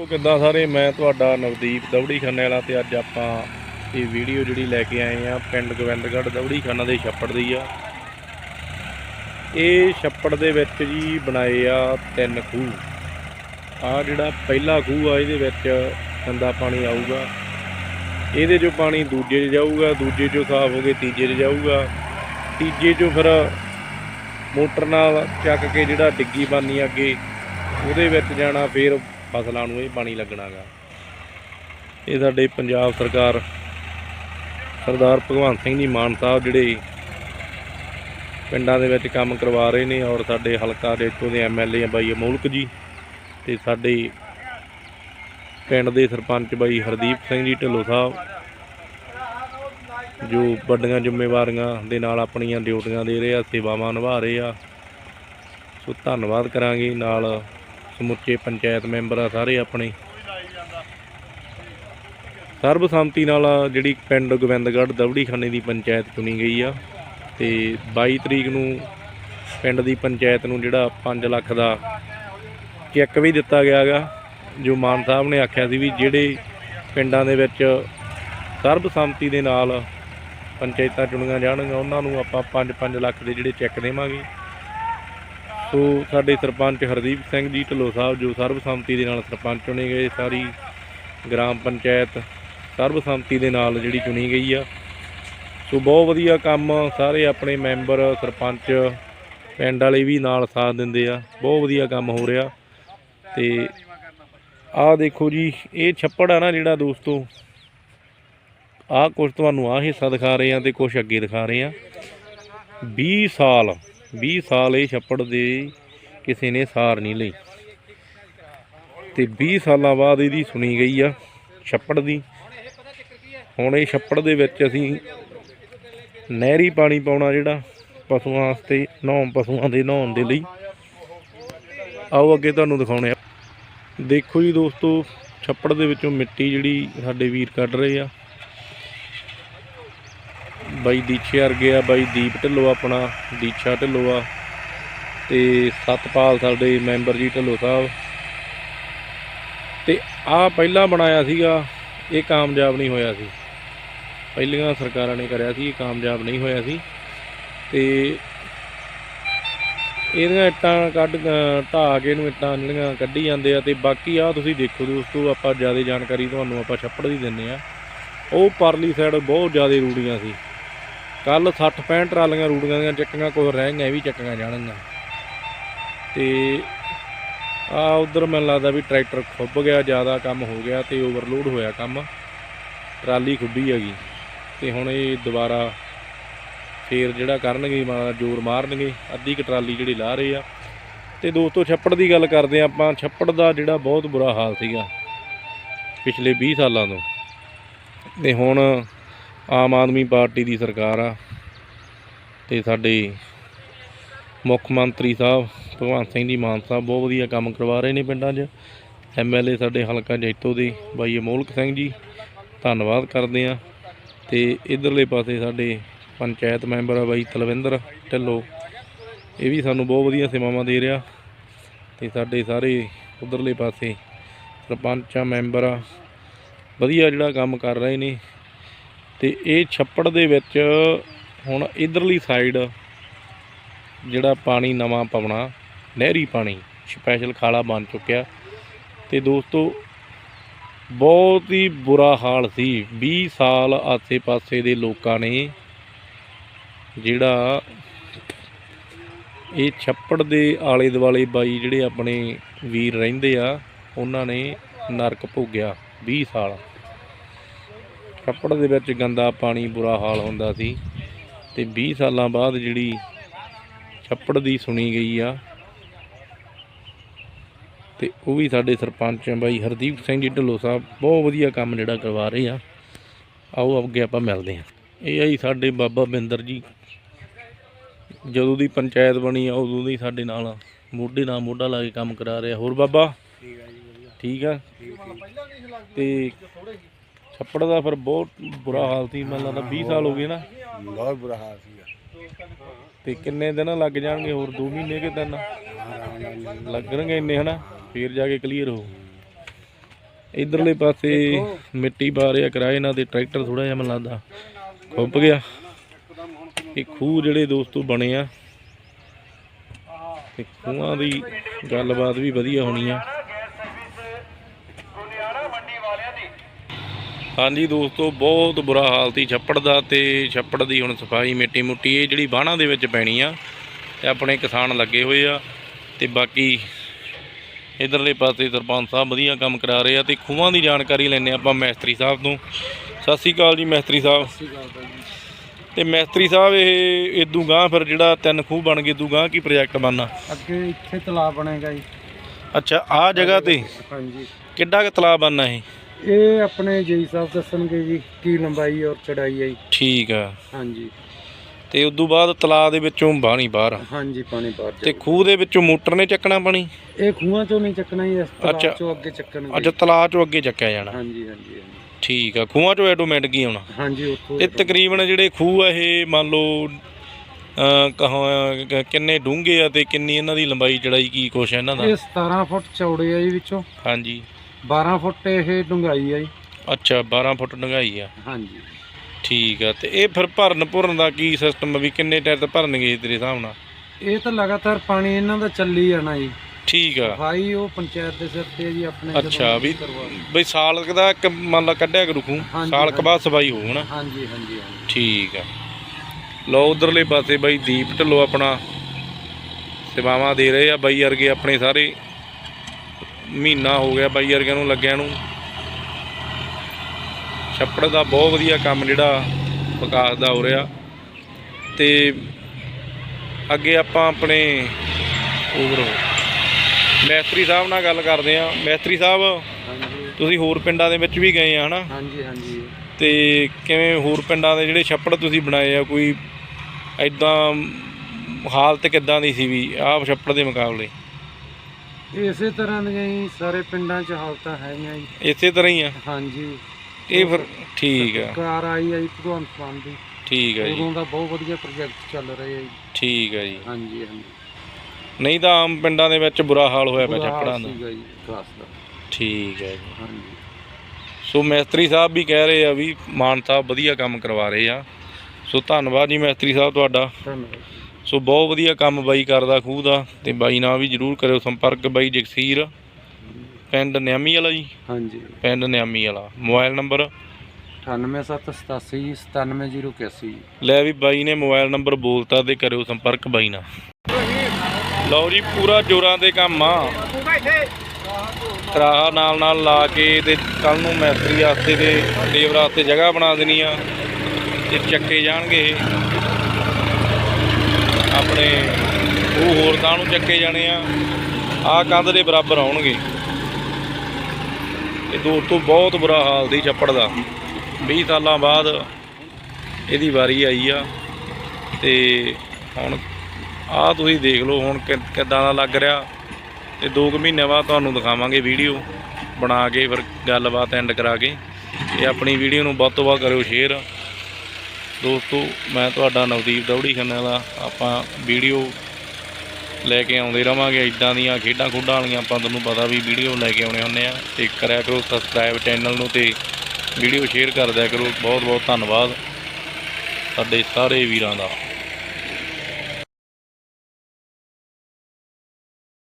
ਸੋ ਕਿੱਦਾਂ ਸਾਰੇ, ਮੈਂ ਤੁਹਾਡਾ ਨਵਦੀਪ ਦਵੜੀ ਖਾਨੇ ਵਾਲਾ ਤੇ ਅੱਜ ਆਪਾਂ ਇਹ ਵੀਡੀਓ ਜਿਹੜੀ ਲੈ ਕੇ ਆਏ ਆ ਪਿੰਡ ਗੋਬਿੰਦਗੜ੍ਹ ਦਵੜੀ ਖਾਨਾ ਦੇ ਛੱਪੜ ਦੀ ਆ। ਇਹ ਛੱਪੜ ਦੇ ਵਿੱਚ ਜੀ ਬਣਾਏ ਆ ਤਿੰਨ ਖੂਹ। ਆ ਜਿਹੜਾ ਪਹਿਲਾ ਖੂਹ ਆ, ਇਹਦੇ ਵਿੱਚ ਗੰਦਾ ਪਾਣੀ ਆਊਗਾ। ਇਹਦੇ ਚੋਂ ਪਾਣੀ ਦੂਜੇ 'ਚ ਜਾਊਗਾ, ਦੂਜੇ 'ਚੋਂ ਸਾਫ਼ ਹੋ ਕੇ ਤੀਜੇ 'ਚ ਜਾਊਗਾ। ਤੀਜੇ 'ਚੋਂ ਫਿਰ ਮੋਟਰ ਨਾਲ ਚੱਕ ਕੇ ਜਿਹੜਾ ਡਿੱਗੀ ਬਾਨੀ ਅੱਗੇ, ਉਹਦੇ ਵਿੱਚ ਜਾਣਾ, ਫਿਰ ਫਸਲਾਂ ਨੂੰ ਇਹ ਪਾਣੀ ਲੱਗਣਾਗਾ ਇਹ ਸਾਡੇ ਪੰਜਾਬ ਸਰਕਾਰ, ਸਰਦਾਰ ਭਗਵੰਤ ਸਿੰਘ ਜੀ ਮਾਨ ਸਾਹਿਬ ਜਿਹੜੇ ਪਿੰਡਾਂ ਦੇ ਵਿੱਚ ਕੰਮ ਕਰਵਾ ਰਹੇ ਨੇ ਔਰ ਸਾਡੇ ਹਲਕਾ ਦੇ ਇੱਥੋਂ ਦੇ ਐਮਐਲਏ ਆ ਬਾਈ ਅਮੋਲਕ ਜੀ ਤੇ ਸਾਡੇ ਪਿੰਡ ਦੇ ਸਰਪੰਚ ਬਾਈ ਹਰਦੀਪ ਸਿੰਘ ਜੀ ਢਿੱਲੋਂ ਸਾਹਿਬ, ਜੋ ਵੱਡੀਆਂ ਜ਼ਿੰਮੇਵਾਰੀਆਂ ਦੇ ਨਾਲ ਆਪਣੀਆਂ ਡਿਊਟੀਆਂ ਦੇ ਰਹੇ ਆ, ਸੇਵਾਵਾਂ ਨਿਭਾ ਰਹੇ ਆ। ਸੋ ਧੰਨਵਾਦ ਕਰਾਂਗੇ ਨਾਲ ਸਮੁੱਚੇ ਪੰਚਾਇਤ ਮੈਂਬਰ ਆ ਸਾਰੇ ਆਪਣੇ। ਸਰਬਸੰਮਤੀ ਨਾਲ ਜਿਹੜੀ ਪਿੰਡ ਗੋਬਿੰਦਗੜ੍ਹ ਦਵੜੀ ਖਾਨੇ ਦੀ ਪੰਚਾਇਤ ਚੁਣੀ ਗਈ ਆ ਤੇ 22 ਤਰੀਕ ਨੂੰ ਪਿੰਡ ਦੀ ਪੰਚਾਇਤ ਨੂੰ ਜਿਹੜਾ 5 ਲੱਖ ਦਾ ਚੈੱਕ ਵੀ ਦਿੱਤਾ ਗਿਆਗਾ ਜੋ ਮਾਨ ਸਾਹਿਬ ਨੇ ਆਖਿਆ ਸੀ ਵੀ ਜਿਹੜੇ ਪਿੰਡਾਂ ਦੇ ਵਿੱਚ ਸਰਬਸੰਮਤੀ ਦੇ ਨਾਲ ਪੰਚਾਇਤਾਂ ਚੁਣੀਆਂ ਜਾਣਗੀਆਂ, ਉਹਨਾਂ ਨੂੰ ਆਪਾਂ 5-5 ਲੱਖ ਦੇ ਜਿਹੜੇ ਚੈੱਕ ਦੇਵਾਂਗੇ। ਸੋ ਸਾਡੇ ਸਰਪੰਚ ਹਰਦੀਪ ਸਿੰਘ ਜੀ, ਢਿੱਲੋਂ ਸਾਹਿਬ ਜੋ ਸਰਬਸੰਮਤੀ ਦੇ ਨਾਲ ਸਰਪੰਚ ਚੁਣੇ ਗਏ, ਸਾਰੀ ਗ੍ਰਾਮ ਪੰਚਾਇਤ ਸਰਬਸੰਮਤੀ ਦੇ ਨਾਲ ਜਿਹੜੀ ਚੁਣੀ ਗਈ ਆ। ਸੋ ਬਹੁਤ ਵਧੀਆ ਕੰਮ ਸਾਰੇ ਆਪਣੇ ਮੈਂਬਰ, ਸਰਪੰਚ ਪਿੰਡ ਵਾਲੇ ਵੀ ਨਾਲ ਸਾਥ ਦਿੰਦੇ ਆ। ਬਹੁਤ ਵਧੀਆ ਕੰਮ ਹੋ ਰਿਹਾ। ਤੇ ਆਹ ਦੇਖੋ ਜੀ, ਇਹ ਛੱਪੜ ਆ ਨਾ ਜਿਹੜਾ ਦੋਸਤੋ, ਆਹ ਕੁਝ ਤੁਹਾਨੂੰ ਆਹ ਹਿੱਸਾ ਦਿਖਾ ਰਹੇ ਆ ਤੇ ਕੁਝ ਅੱਗੇ ਦਿਖਾ ਰਹੇ ਆ। 20 ਸਾਲ 20 ਸਾਲ ਇਹ ਛੱਪੜ ਦੇ ਕਿਸੇ ਨੇ ਸਾਰ ਨਹੀਂ ਲਈ। ਤੇ 20 ਸਾਲਾਂ ਬਾਅਦ ਇਹਦੀ ਸੁਣੀ ਗਈ ਆ ਛੱਪੜ ਦੀ। ਹੁਣ ਇਹ ਛੱਪੜ ਦੇ ਵਿੱਚ ਅਸੀਂ ਨਹਿਰੀ ਪਾਣੀ ਪਾਉਣਾ ਜਿਹੜਾ ਪਸ਼ੂਆਂ ਵਾਸਤੇ, ਨਹਾਉਣ ਪਸ਼ੂਆਂ ਦੇ ਨਹਾਉਣ ਦੇ ਲਈ। ਆਓ ਅੱਗੇ ਤੁਹਾਨੂੰ ਦਿਖਾਉਣੇ ਆ। ਦੇਖੋ ਜੀ ਦੋਸਤੋ, ਛੱਪੜ ਦੇ ਵਿੱਚੋਂ ਮਿੱਟੀ ਜਿਹੜੀ ਸਾਡੇ ਵੀਰ ਕੱਢ ਰਹੇ ਆ। ਬਾਈ ਦੀਛੇ ਵਰਗੇ ਆ ਬਾਈ ਦੀਪ ਢਿੱਲੋਂ ਆਪਣਾ ਦੀਛਾ ਢਿੱਲੋਂ ਆ ਤੇ ਸਤਪਾਲ ਸਾਡੇ ਮੈਂਬਰ ਜੀ ਢਿੱਲੋਂ ਸਾਹਿਬ। ਤੇ ਆ ਪਹਿਲਾਂ ਬਣਾਇਆ ਸੀਗਾ ਇਹ ਕਾਮਯਾਬ ਨਹੀਂ ਹੋਇਆ ਸੀ। ਪਹਿਲੀਆਂ ਸਰਕਾਰਾਂ ਨੇ ਕਰਿਆ ਸੀ ਇਹ ਕਾਮਯਾਬ ਨਹੀਂ ਹੋਇਆ ਸੀ। ਤੇ ਇਹਦੀਆਂ ਇੱਟਾਂ ਕੱਢ ਅ, ਢਾਹ ਕੇ ਇਹਨੂੰ ਇੱਟਾਂ ਜਿਹੜੀਆਂ ਕੱਢੀ ਜਾਂਦੇ ਆ ਤੇ ਬਾਕੀ ਆ ਤੁਸੀਂ ਦੇਖੋ ਦੋਸਤੋ ਆਪਾਂ ਜ਼ਿਆਦਾ ਜਾਣਕਾਰੀ ਤੁਹਾਨੂੰ ਆਪਾਂ ਛੱਪੜ ਦੀ ਦਿੰਨੇ ਆ। ਉਹ ਪਰਲੀ ਸਾਈਡ ਬਹੁਤ ਜ਼ਿਆਦਾ ਰੂੜੀਆਂ ਸੀ। ਕੱਲ 60 65 ਟਰਾਲੀਆਂ ਰੂੜੀਆਂ ਦੀਆਂ ਚੱਕੀਆਂ ਕੋਈ ਰਹਿ ਗਈਆਂ, ਇਹ ਵੀ ਚੱਕੀਆਂ ਜਾਣਗੀਆਂ। ਤੇ ਆ ਉਧਰ ਮੈਨੂੰ ਲੱਗਦਾ ਵੀ ਟਰੈਕਟਰ ਖੁੱਬ ਗਿਆ, ਜ਼ਿਆਦਾ ਕੰਮ ਹੋ ਗਿਆ ਤੇ ਓਵਰਲੋਡ ਹੋਇਆ ਕੰਮ। ਟਰਾਲੀ ਖੁੱਬੀ ਹੈਗੀ ਤੇ ਹੁਣ ਇਹ ਦੁਬਾਰਾ ਫੇਰ ਜਿਹੜਾ ਕਰਨਗੇ ਜ਼ੋਰ ਮਾਰਨਗੇ, ਅੱਧੀ ਕੁ ਟਰਾਲੀ ਜਿਹੜੀ ਲਾ ਰਹੇ ਆ। ਤੇ ਦੋਸਤੋ, ਛੱਪੜ ਦੀ ਗੱਲ ਕਰਦੇ ਆ ਆਪਾਂ। ਛੱਪੜ ਦਾ ਜਿਹੜਾ ਬਹੁਤ ਬੁਰਾ ਹਾਲ ਸੀਗਾ ਪਿਛਲੇ 20 ਸਾਲਾਂ ਤੋਂ। ਤੇ ਹੁਣ ਆਮ ਆਦਮੀ ਪਾਰਟੀ ਦੀ ਸਰਕਾਰ ਆ ਤੇ ਸਾਡੇ ਮੁੱਖ ਮੰਤਰੀ ਸਾਹਿਬ ਭਗਵੰਤ ਸਿੰਘ ਜੀ ਮਾਨ ਸਾਹਿਬ ਬਹੁਤ ਵਧੀਆ ਕੰਮ ਕਰਵਾ ਰਹੇ ਨੇ ਪਿੰਡਾਂ 'ਚ। ਐਮਐਲਏ ਸਾਡੇ ਹਲਕਾ ਜੈਤੋ ਦੇ ਬਾਈ ਅਮੋਲਕ ਸਿੰਘ ਜੀ, ਧੰਨਵਾਦ ਕਰਦੇ ਆ। ਤੇ ਇਧਰਲੇ ਪਾਸੇ ਸਾਡੇ ਪੰਚਾਇਤ ਮੈਂਬਰ ਆ ਬਾਈ ਤਲਵਿੰਦਰ ਢਿੱਲੋਂ, ਇਹ ਵੀ ਸਾਨੂੰ ਬਹੁਤ ਵਧੀਆ ਸੇਵਾਵਾਂ ਦੇ ਰਿਹਾ। ਤੇ ਸਾਡੇ ਸਾਰੇ ਉਧਰਲੇ ਪਾਸੇ ਸਰਪੰਚ ਆ, ਮੈਂਬਰ ਆ, ਵਧੀਆ ਜਿਹੜਾ ਕੰਮ ਕਰ ਰਹੇ ਨੇ। ਤੇ ਇਹ ਛੱਪੜ ਦੇ ਵਿੱਚ ਹੁਣ ਇਧਰਲੀ ਸਾਈਡ ਜਿਹੜਾ ਪਾਣੀ ਨਵਾਂ ਪਾਉਣਾ, ਨਹਿਰੀ ਪਾਣੀ, ਸਪੈਸ਼ਲ ਖਾਲਾ ਬਣ ਚੁੱਕਿਆ। ਤੇ ਦੋਸਤੋ, ਬਹੁਤ ਹੀ ਬੁਰਾ ਹਾਲ ਸੀ। 20 ਸਾਲ ਆਸੇ-ਪਾਸੇ ਦੇ ਲੋਕਾਂ ਨੇ ਜਿਹੜਾ ਇਹ ਛੱਪੜ ਦੇ ਆਲੇ ਦੁਆਲੇ ਬਾਈ ਜਿਹੜੇ ਆਪਣੇ ਵੀਰ ਰਹਿੰਦੇ ਆ, ਉਹਨਾਂ ਨੇ ਨਰਕ ਭੋਗਿਆ 20 ਸਾਲ। ਛੱਪੜ ਦੇ ਵਿੱਚ ਗੰਦਾ ਪਾਣੀ ਬੁਰਾ ਹਾਲ ਹੁੰਦਾ ਸੀ ਤੇ 20 ਸਾਲਾਂ ਬਾਅਦ ਜਿਹੜੀ ਛੱਪੜ ਦੀ ਸੁਣੀ ਗਈ ਆ ਤੇ ਉਹ ਵੀ ਸਾਡੇ ਸਰਪੰਚ ਆ ਬਾਈ ਹਰਦੀਪ ਸਿੰਘ ਜੀ ਢਿੱਲੋਂ ਸਾਹਿਬ ਬਹੁਤ ਵਧੀਆ ਕੰਮ ਜਿਹੜਾ ਕਰਵਾ ਰਹੇ ਆ। ਆਓ ਅੱਗੇ ਆਪਾਂ ਮਿਲਦੇ ਹਾਂ ਇਹ ਆਈ ਸਾਡੇ ਬਾਬਾ ਬਿੰਦਰ ਜੀ। ਜਦੋਂ ਦੀ ਪੰਚਾਇਤ ਬਣੀ ਆ ਉਦੋਂ ਦੀ ਸਾਡੇ ਨਾਲ ਮੋਢੇ ਨਾਲ ਮੋਢਾ ਲਾ ਕੇ ਕੰਮ ਕਰਾ ਰਿਹਾ। ਹੋਰ ਬਾਬਾ? ਠੀਕ ਆ ਤੇ ਛੱਪੜ ਦਾ ਫਿਰ ਬਹੁਤ ਬੁਰਾ ਹਾਲ ਸੀ ਮੈਨੂੰ ਲੱਗਦਾ 20 ਸਾਲ ਹੋ ਗਏ ਨਾ। ਬਹੁਤ ਬੁਰਾ ਹਾਲ ਸੀਗਾ ਤੇ ਕਿੰਨੇ ਦਿਨ ਲੱਗ ਜਾਣਗੇ ਹੋਰ 2 ਮਹੀਨੇ ਕਿ ਦਿਨ? ਲੱਗਣਗੇ ਇੰਨੇ ਹਨਾ? ਫੇਰ ਜਾ ਕੇ ਕਲੀਅਰ ਹੋ। ਇਧਰਲੇ ਪਾਸੇ ਮਿੱਟੀ ਪਾ ਰਿਹਾ ਕਿਰਾਏ ਨਾਲ ਤੇ ਟਰੈਕਟਰ ਥੋੜਾ ਜਿਹਾ ਮੈਨੂੰ ਲੱਗਦਾ ਖੁੱਪ ਗਿਆ। ਇਹ ਖੂਹ ਜਿਹੜੇ ਦੋਸਤੋ ਬਣੇ ਆ ਤੇ ਖੂਹਾਂ ਦੀ ਗੱਲਬਾਤ ਵੀ ਵਧੀਆ ਹੋਣੀ ਆ। ਹਾਂਜੀ ਦੋਸਤੋ ਬਹੁਤ ਬੁਰਾ ਹਾਲ ਸੀ ਛੱਪੜ ਦਾ ਤੇ ਛੱਪੜ ਦੀ ਹੁਣ ਸਫ਼ਾਈ ਮਿੱਟੀ ਮੁੱਟੀ ਇਹ ਜਿਹੜੀ ਬਾਣਾ ਦੇ ਵਿੱਚ ਪੈਣੀ ਆ ਤੇ ਆਪਣੇ ਕਿਸਾਨ ਲੱਗੇ ਹੋਏ ਆ ਤੇ ਬਾਕੀ ਇਧਰਲੇ ਪਾਸੇ ਸਰਪੰਚ ਸਾਹਿਬ ਵਧੀਆ ਕੰਮ ਕਰਾ ਰਹੇ ਆ ਤੇ ਖੂਹਾਂ ਦੀ ਜਾਣਕਾਰੀ ਲੈਣੇ ਆਪਾਂ ਮੈਸਤਰੀ ਸਾਹਿਬ ਤੋਂ। ਸਤਿ ਸ਼੍ਰੀ ਅਕਾਲ ਜੀ ਮੈਸਤਰੀ ਸਾਹਿਬ। ਤੇ ਮੈਸਤਰੀ ਸਾਹਿਬ ਇਹ ਇਦੂ ਗਾਂ ਫਿਰ ਜਿਹੜਾ ਤਿੰਨ ਖੂਹ ਬਣ ਗਏ ਇਦੂ ਗਾਂ ਕੀ ਪ੍ਰੋਜੈਕਟ ਬਣਨਾ? ਅੱਗੇ ਇੱਥੇ ਤਲਾਬ ਬਣੇਗਾ ਜੀ। ਅੱਛਾ ਆ ਜਗ੍ਹਾ ਤੇ? ਹਾਂਜੀ। ਕਿੱਡਾ ਕੁ ਤਲਾਬ ਬਣਨਾ ਇਹ? ਇਹ ਆਪਣੇ ਜੀ ਸਾਹਿਬ ਦੱਸਣਗੇ ਜੀ ਕੀ ਲੰਬਾਈ ਔਰ ਚੜਾਈ ਹੈ ਜੀ। ਠੀਕ ਆ। ਹਾਂਜੀ। ਤੇ ਉਦੋਂ ਬਾਅਦ ਤਲਾਬ ਦੇ ਵਿੱਚੋਂ ਬਾਣੀ ਬਾਹਰ ਹਾਂਜੀ ਪਾਣੀ ਬਾਹਰ ਤੇ ਖੂਹ ਦੇ ਵਿੱਚੋਂ ਮੋਟਰ ਨੇ ਚੱਕਣਾ ਪਾਣੀ? ਇਹ ਖੂਹਾਂ ਚੋਂ ਨਹੀਂ ਚੱਕਣਾ ਜੀ ਇਸ ਅੱਛਾ। ਚੋਂ ਅੱਗੇ ਚੱਕਣਗੇ ਅੱਛਾ ਤਲਾਬ ਚੋਂ ਅੱਗੇ ਚੱਕਿਆ ਜਾਣਾ। ਹਾਂਜੀ ਹਾਂਜੀ ਹਾਂਜੀ। ਠੀਕ ਆ ਖੂਹਾਂ ਚੋਂ ਆਟੋਮੈਟਿਕ ਹੀ ਆਉਣਾ। ਹਾਂਜੀ ਉੱਥੋਂ ਤੇ ਤਕਰੀਬਨ ਜਿਹੜੇ ਖੂਹ ਆ ਇਹ ਮੰਨ ਲਓ ਅ ਕਹਾਂ ਕ- ਕਿੰਨੇ ਡੂੰਘੇ ਆ ਤੇ ਕਿੰਨੀ ਇਹਨਾਂ ਦੀ ਲੰਬਾਈ ਚੜਾਈ ਕੀ ਕੁਛ ਹੈ ਇਹਨਾਂ ਦਾ? ਇਹ 17 ਫੁੱਟ ਚੌੜੇ ਆ ਜੀ ਵਿੱਚੋਂ। ਹਾਂਜੀ। 12 ਫੁੱਟ ਇਹ ਡੂੰਘਾਈ ਆ ਜੀ। ਅੱਛਾ 12 ਫੁੱਟ ਡੂੰਘਾਈ ਆ। ਹਾਂਜੀ। ਠੀਕ ਆ ਤੇ ਇਹ ਫਿਰ ਭਰਨ ਭਰਨ ਦਾ ਕੀ ਸਿਸਟਮ ਵੀ ਕਿੰਨੇ ਟਾਇਰ ਤੇ ਭਰਨਗੇ ਤੇਰੇ ਹਿਸਾਬ ਨਾਲ? ਇਹ ਤਾਂ ਲਗਾਤਾਰ ਪਾਣੀ ਇਹਨਾਂ ਦਾ ਚੱਲੀ ਜਾਣਾ ਜੀ। ਠੀਕ ਆ। ਸਫ਼ਾਈ ਉਹ ਪੰਚਾਇਤ ਦੇ ਸਿਰ ਤੇ ਜੀ ਆਪਣੇ ਅੱਛਾ ਵੀ ਬਈ ਸਾਲ ਦਾ ਇੱਕ ਮੰਨ ਲਾ ਕੱਢਿਆ ਕਰੂ ਸਾਲ ਕੁ ਬਾਅਦ ਸਫ਼ਾਈ ਹੋਊ ਹਨਾ? ਹਾਂਜੀ ਹਾਂਜੀ ਹਾਂਜੀ। ਠੀਕ ਆ। ਲੋ ਉਧਰਲੇ ਪਾਸੇ ਬਾਈ ਦੀਪ ਢੱਲੋ ਆਪਣਾ ਸੇਵਾਵਾਂ ਦੇ ਰਹੇ ਆ ਬਾਈ ਵਰਗੇ ਆਪਣੇ ਸਾਰੇ ਮਹੀਨਾ ਹੋ ਗਿਆ ਬਾਈ ਵਰਗਿਆਂ ਨੂੰ ਲੱਗਿਆ ਨੂੰ। ਛੱਪੜ ਦਾ ਬਹੁਤ ਵਧੀਆ ਕੰਮ ਜਿਹੜਾ ਵਿਕਾਸ ਦਾ ਹੋ ਰਿਹਾ। ਤੇ ਅੱਗੇ ਆਪਾਂ ਆਪਣੇ ਹੋਰ ਮੈਸਤਰੀ ਸਾਹਿਬ ਨਾਲ ਗੱਲ ਕਰਦੇ ਆ ਮੈਸਤਰੀ ਸਾਹਿਬ ਤੁਸੀਂ ਹੋਰ ਪਿੰਡਾਂ ਦੇ ਵਿੱਚ ਵੀ ਗਏ ਆ ਹਨਾ? ਹਾਂਜੀ ਹਾਂਜੀ। ਤੇ ਕਿਵੇਂ ਹੋਰ ਪਿੰਡਾਂ ਦੇ ਜਿਹੜੇ ਛੱਪੜ ਤੁਸੀਂ ਬਣਾਏ ਆ ਕੋਈ ਐਦਾਂ ਹਾਲਤ ਕਿੱਦਾਂ ਦੀ ਸੀ ਵੀ ਆਹ ਛੱਪੜ ਦੇ ਮੁਕਾਬਲੇ? ਇਸੇ ਤਰ੍ਹਾਂ ਦੀਆਂ ਹੀ ਸਾਰੇ ਪਿੰਡਾਂ 'ਚ ਹਾਲਤਾਂ ਹੈਗੀਆਂ ਜੀ। ਇਸੇ ਤਰ੍ਹਾਂ ਹੀ ਆ? ਹਾਂਜੀ। ਇਹ ਫਿਰ ਠੀਕ ਆ। ਕਾਰ ਆਈ ਆਈ ਭਗਵੰਤ ਮਾਨ ਦੀ। ਠੀਕ ਆ ਜੀ। ਉਦੋਂ ਦਾ ਬਹੁਤ ਵਧੀਆ ਪ੍ਰੋਜੈਕਟ ਚੱਲ ਰਹੇ ਆ ਜੀ। ਠੀਕ ਆ ਜੀ। ਹਾਂਜੀ ਹਾਂਜੀ। ਨਹੀਂ ਤਾਂ ਆਮ ਪਿੰਡਾਂ ਦੇ ਵਿੱਚ ਬੁਰਾ ਹਾਲ ਹੋਇਆ ਪਿਆ ਛੱਪੜਾਂ ਦਾ। ਸੀਗਾ ਜੀ ਖਾਸ ਦਾ। ਠੀਕ ਹੈ ਜੀ। ਹਾਂਜੀ। ਸੋ ਮੈਸਤਰੀ ਸਾਹਿਬ ਵੀ ਕਹਿ ਰਹੇ ਆ ਵੀ ਮਾਨ ਸਾਹਿਬ ਵਧੀਆ ਕੰਮ ਕਰਵਾ ਰਹੇ ਆ। ਸੋ ਧੰਨਵਾਦ ਜੀ ਮੈਸਤਰੀ ਸਾਹਿਬ ਤੁਹਾਡਾ। ਧੰਨਵਾਦ ਸੋ ਬਹੁਤ ਵਧੀਆ ਕੰਮ ਬਾਈ ਕਰਦਾ ਖੂਹ ਦਾ ਤੇ ਬਾਈ ਨਾਲ ਵੀ ਜਰੂਰ ਕਰਿਓ ਸੰਪਰਕ ਬਾਈ ਜਗਸੀਰ ਪਿੰਡ ਨਿਆਮੀ ਵਾਲਾ ਜੀ? ਹਾਂਜੀ। ਪਿੰਡ ਨਿਆਮੀ ਵਾਲਾ। Mobile number? 98787 97081 ਲੈ ਵੀ ਬਾਈ ਨੇ ਮੋਬਾਈਲ ਨੰਬਰ ਬੋਲਤਾ ਤੇ ਕਰਿਓ ਸੰਪਰਕ ਬਾਈ ਨਾਲ। ਲਓ ਜੀ ਪੂਰਾ ਜੋਰਾਂ ਤੇ ਕੰਮ ਆ। ਰਾਹ ਨਾਲ ਨਾਲ ਲਾ ਕੇ ਤੇ ਕੱਲ ਨੂੰ ਮੈਸਤਰੀ ਵਾਸਤੇ ਤੇ ਲੇਬਰ ਵਾਸਤੇ ਜਗ੍ਹਾ ਬਣਾ ਦੇਣੀ ਆ। ਤੇ ਚੱਕੇ ਜਾਣਗੇ ਇਹ। ਆਪਣੇ ਉਹ ਹੋਰ ਤਾਂ ਨੂੰ ਚੱਕੇ ਜਾਣੇ ਆ। ਆ ਕੰਧ ਦੇ ਬਰਾਬਰ ਆਉਣਗੇ। ਇਹ ਦੋਸਤੋ ਬਹੁਤ ਬੁਰਾ ਹਾਲ ਦੀ ਛੱਪੜ ਦਾ। 20 ਸਾਲਾਂ ਬਾਅਦ ਇਹਦੀ ਵਾਰੀ ਆਈ ਆ। ਤੇ ਹੁਣ ਆਹ ਤੁਸੀਂ ਦੇਖ ਲਓ ਹੁਣ ਕਿ- ਕਿੱਦਾਂ ਦਾ ਲੱਗ ਰਿਹਾ। ਤੇ 2 ਮਹੀਨੇ ਬਾਅਦ ਤੁਹਾਨੂੰ ਦਿਖਾਵਾਂਗੇ ਵੀਡੀਓ ਬਣਾ ਕੇ ਫਿਰ ਗੱਲਬਾਤ ਐਂਡ ਕਰਾ ਕੇ। ਤੇ ਆਪਣੀ ਵੀਡੀਓ ਨੂੰ ਵੱਧ ਤੋਂ ਵੱਧ ਕਰਿਓ ਸ਼ੇਅਰ ਦੋਸਤੋ, ਮੈਂ ਤੁਹਾਡਾ ਨਵਦੀਪ ਦੌੜੀ ਖੰਨੇ ਵਾਲਾ ਆਪਾਂ ਵੀਡੀਓ ਲੈ ਕੇ ਆਉਂਦੇ ਰਵਾਂਗੇ। ਇਦਾਂ ਦੀਆਂ ਖੇਡਾਂ ਖੁੱਡਾਂ ਵਾਲੀਆਂ ਆਪਾਂ ਤੁਹਾਨੂੰ ਪਤਾ ਵੀ ਵੀਡੀਓ ਲੈ ਕੇ ਆਉਣੇ ਹੁੰਦੇ ਆ। ਤੇ ਕਰਿਆ ਕਰੋ ਸਬਸਕ੍ਰਾਈਬ ਚੈਨਲ ਨੂੰ ਤੇ ਵੀਡੀਓ ਸ਼ੇਅਰ ਕਰ ਦਿਆ ਕਰੋ। ਬਹੁਤ ਬਹੁਤ ਧੰਨਵਾਦ। ਸਾਡੇ ਸਾਰੇ ਵੀਰਾਂ ਦਾ।